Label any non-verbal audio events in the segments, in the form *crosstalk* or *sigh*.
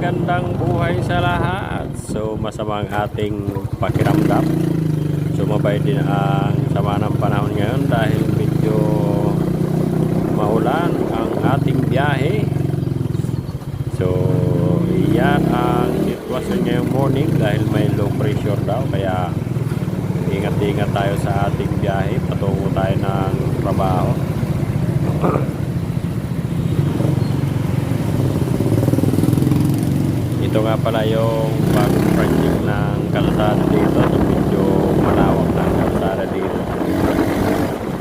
Magandang buhay sa lahat. So masama ang ating pakiramdam. Sumabay din ang sama ng panahon ngayon dahil medyo maulan ang ating biyahe. So yan ang sitwasyon ngayong morning dahil may low pressure daw kaya ingat-ingat tayo sa ating biyahe. Patungo tayo ng trabaho. Ito nga pala yung bagong project ng kalsada dito. So medyo malawak na ang kalsada dito.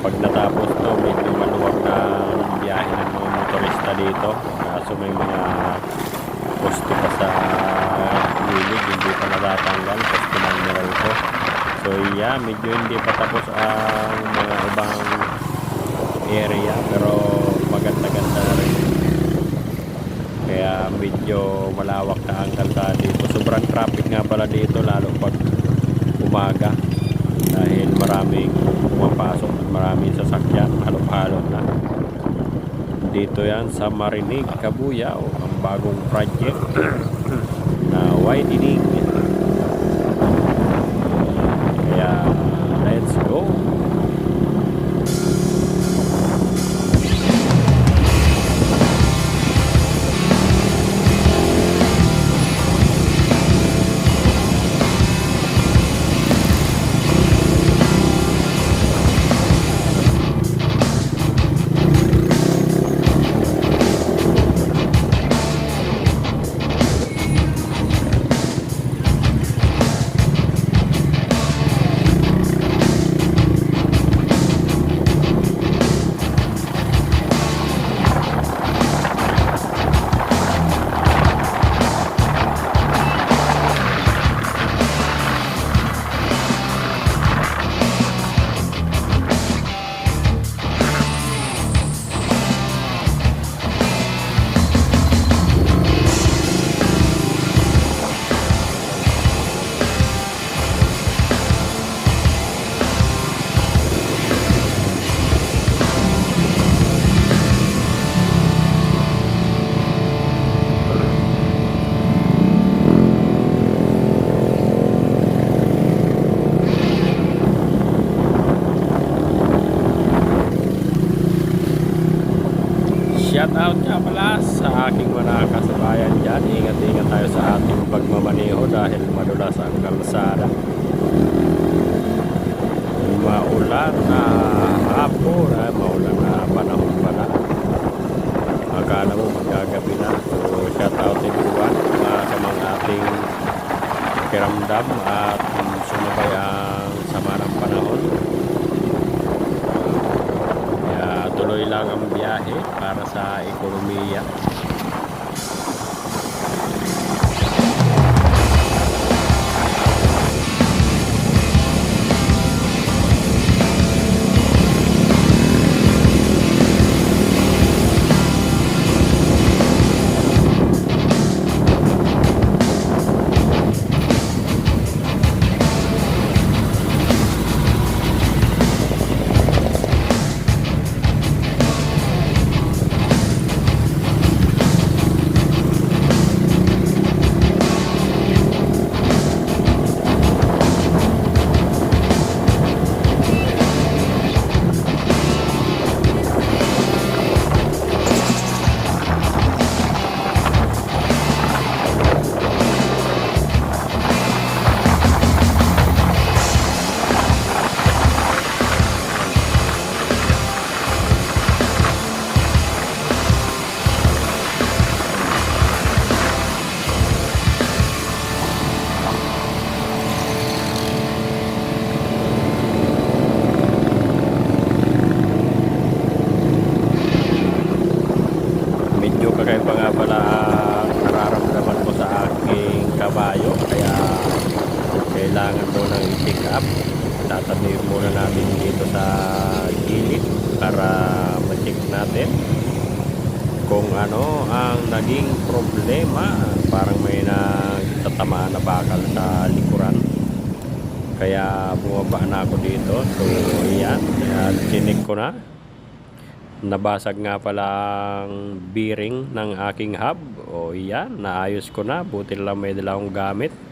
Pag natapos to, medyo maluwag na ang biyahe ng mga motorista dito. Kaso may mga poste pa sa gilid, hindi pa natatanggal. Poste ng Meralco. So yeah, medyo hindi pa tapos ang mga ibang area pero Kaya medyo malawak na ang kalsada dito. Sobrang traffic nga pala dito lalo pag umaga. Dahil maraming pumapasok at maraming sasakyan. Halo-halo na. Dito yan sa Marinig, Kabuyao. Ang bagong project *clears throat* na widening. Nga pala sa aking mga kasabayan dyan. Ingat-ingat tayo sa ating pagmamaneho dahil madulas ang kalsada. Maulan na hapon, ay maulan na panahon pala. Akala mo magagabi na. So shout out everyone uh, sa mga ating kiramdam at um, sumabay ang sama ng panahon. Kaya tuloy lang ang biyahe para sa ekonomiya. I-check up. Tatabi muna natin dito sa gilid para ma-check natin kung ano ang naging problema. Parang may nagtatamaan na bakal sa likuran. Kaya bumaba na ako dito. So yan. At ko na. Nabasag nga pala ang bearing ng aking hub. O yan, naayos ko na. Buti lang may dala akong gamit.